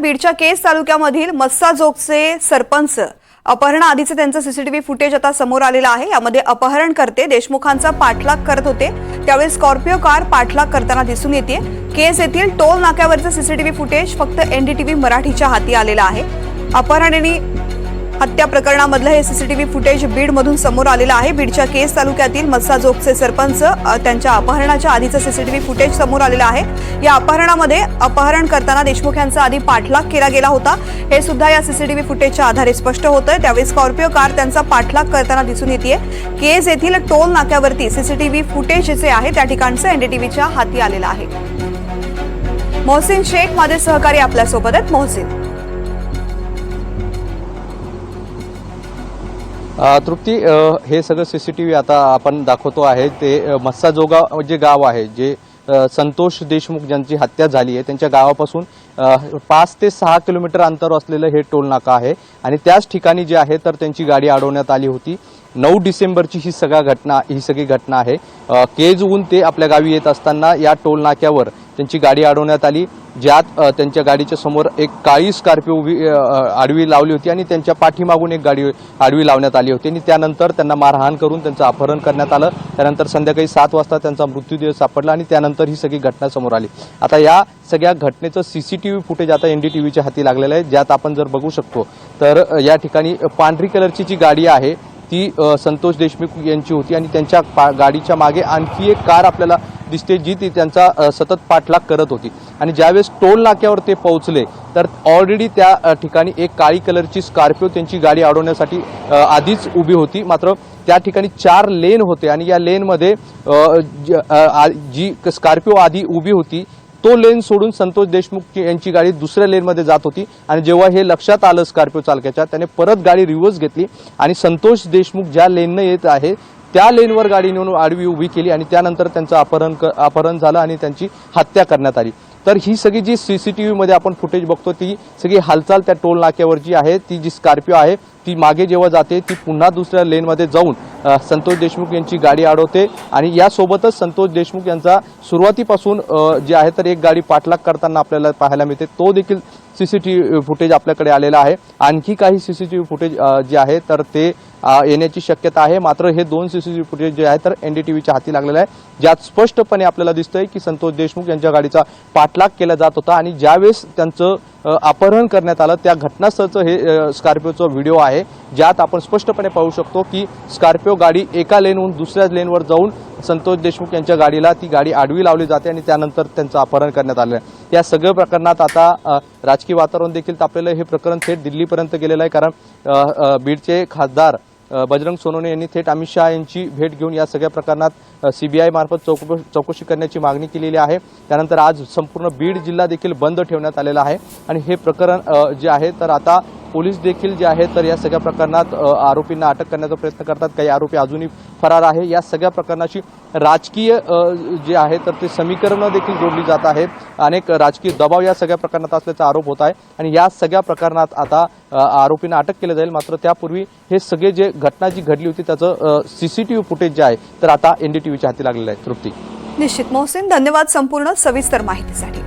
बीडच्या केस तालुक्यामधील मस्साजोगचे सरपंच अपहरण आधीचे त्यांचं सीसीटीव्ही फुटेज आता समोर आलेलं आहे. यामध्ये अपहरणकर्ते देशमुखांचा पाठलाग करत होते. त्यावेळी स्कॉर्पिओ कार पाठलाग करताना दिसून येते केस येथील टोल नाक्यावरचं सीसीटीव्ही फुटेज फक्त एनडीटीव्ही मराठीच्या हाती आलेलं आहे. अपहरण हत्या प्रकरणामधलं हे सीसीटीव्ही फुटेज बीडमधून समोर आलेलं आहे. बीडच्या केस तालुक्यातील मत्साजोगचे सरपंच त्यांच्या अपहरणाच्या आधीचं सीसीटीव्ही फुटेज समोर आलेलं आहे. या अपहरणामध्ये अपहरण करताना देशमुख यांचा आधी पाठलाग केला गेला होता. हे सुद्धा या सीसीटीव्ही फुटेजच्या आधारे स्पष्ट होतंय. त्यावेळी स्कॉर्पिओ कार त्यांचा पाठलाग करताना दिसून येते केज येथील टोल नाक्यावरती सीसीटीव्ही फुटेज जे आहे त्या ठिकाणचं एनडीटीव्हीच्या हाती आलेलं आहे. मोहसिन शेख माझे सहकारी आपल्यासोबत आहेत. मोहसिन. तृप्ती हे सगळं सी सी टी व्ही आता आपण दाखवतो आहे. ते अ, मस्साजोगा जे गाव आहे जे संतोष देशमुख ज्यांची हत्या झाली आहे त्यांच्या गावापासून पाच ते सहा किलोमीटर अंतर असलेलं हे टोल नाका आहे. आणि त्याच ठिकाणी जे आहे तर त्यांची गाडी अडवण्यात आली होती. नऊ डिसेंबरची ही सगळ्या घटना ही सगळी घटना आहे. केजहून ते आपल्या गावी येत असताना या टोल नाक्यावर त्यांची गाडी अडवण्यात आली. ज्यात त्यांच्या गाडीच्या समोर एक काळी स्कॉर्पिओ उभी आडवी लावली होती आणि त्यांच्या पाठीमागून एक गाडी आडवी लावण्यात आली होती. आणि त्यानंतर त्यांना मारहाण करून त्यांचं अपहरण करण्यात आलं. त्यानंतर संध्याकाळी सात वाजता त्यांचा मृत्यूदेह सापडला आणि त्यानंतर ही सगळी घटना समोर आली. आता या सगळ्या घटनेचं सीसीटीव्ही फुटेज आता एन डी हाती लागलेलं आहे. ज्यात आपण जर बघू शकतो तर या ठिकाणी पांढरी कलरची जी गाडी आहे ती संतोष देशमुख यांची होती. आणि त्यांच्या पा- गाडीच्या मागे आणखी एक कार आपल्याला दिसते जी ती त्यांचा सतत पाठलाग करत होती. आणि ज्यावेळेस टोल नाक्यावर ते पोहोचले तर ऑलरेडी त्या ठिकाणी एक काळी कलरची स्कॉर्पिओ त्यांची गाडी अडवण्यासाठी आधीच उभी होती. मात्र त्या ठिकाणी चार लेन होते आणि या लेनमध्ये आ- जी स्कॉर्पिओ आधी उभी होती तो लेन सोडून संतोष देशमुख यांची गाडी दुसऱ्या लेनमध्ये जात होती. आणि जेव्हा हे लक्षात आलं स्कॉर्पिओ चालकाच्या त्याने परत गाडी रिव्हर्स घेतली. आणि संतोष देशमुख ज्या लेननं येत आहे त्या लेनवर गाडी नेऊन आडवी उभी केली आणि त्यानंतर त्यांचं अपहरण क- अपहरण झालं आणि त्यांची हत्या करण्यात आली. तर ही सगळी जी सी सी टी व्हीमध्ये आपण फुटेज बघतो ती सगळी हालचाल त्या टोल नाक्यावर जी आहे ती जी स्कॉर्पिओ आहे ती मागे जेव्हा जाते ती पुन्हा दुसऱ्या लेनमध्ये जाऊन संतोष देशमुख यांची गाडी अडवते आणि यासोबतच संतोष देशमुख यांचा सुरुवातीपासून जे आहे तर एक गाडी पाठलाग करताना आपल्याला पाहायला मिळते. तो देखील सीसीटीव्ही फुटेज आपल्याकडे आलेला आहे. आणखी काही सीसीटीव्ही फुटेज जे आहे तर ते येण्याची शक्यता आहे. मात्र हे दोन सीसीटीव्ही फुटेज जे आहे तर एनडीटीव्हीच्या हाती लागलेलं आहे. ज्यात स्पष्टपणे आपल्याला दिसतंय की संतोष देशमुख यांच्या गाडीचा पाठलाग केला जात होता आणि ज्यावेळेस त्यांचं अपहरण करण्यात आलं त्या घटनास्थळचं हे स्कॉर्पिओचं व्हिडिओ आहे. ज्यात आपण स्पष्टपणे पाहू शकतो की स्कॉर्पिओ गाडी एका लेनहून दुसऱ्या लेनवर जाऊन संतोष देशमुख यांच्या गाडीला ती गाडी आडवी लावली जाते आणि त्यानंतर त्यांचं अपहरण करण्यात आलं आहे. या सगळ्या प्रकरणात आता राजकीय वातावरण देखील तापलेलं हे प्रकरण थेट दिल्लीपर्यंत गेलेलं आहे. कारण बीडचे खासदार बजरंग सोनवणे यांनी थेट अमित शहा यांची भेट घेऊन या सगळ्या प्रकरणात सीबीआय मार्फत चौक चौकशी करण्याची मागणी केलेली आहे. त्यानंतर आज संपूर्ण बीड जिल्हा देखील बंद ठेवण्यात आलेला आहे. आणि हे प्रकरण जे आहे तर आता पोलीस देखील जे आहे तर या सगळ्या प्रकरणात आरोपींना अटक करण्याचा प्रयत्न करतात. काही आरोपी अजूनही फरार आहे. या सगळ्या प्रकरणाची राजकीय जे आहे तर ते समीकरणं देखील जोडली जात आहेत. अनेक राजकीय दबाव या सगळ्या प्रकरणात असल्याचा आरोप होत आहे. आणि या सगळ्या प्रकरणात आता आरोपींना अटक केलं जाईल. मात्र त्यापूर्वी हे सगळे जे घटना जी घडली होती त्याचं सीसीटीव्ही फुटेज जे आहे तर आता एनडीटीव्हीच्या हाती लागलेलं आहे. तृप्ती. निश्चित मोहसिन धन्यवाद संपूर्ण सविस्तर माहितीसाठी.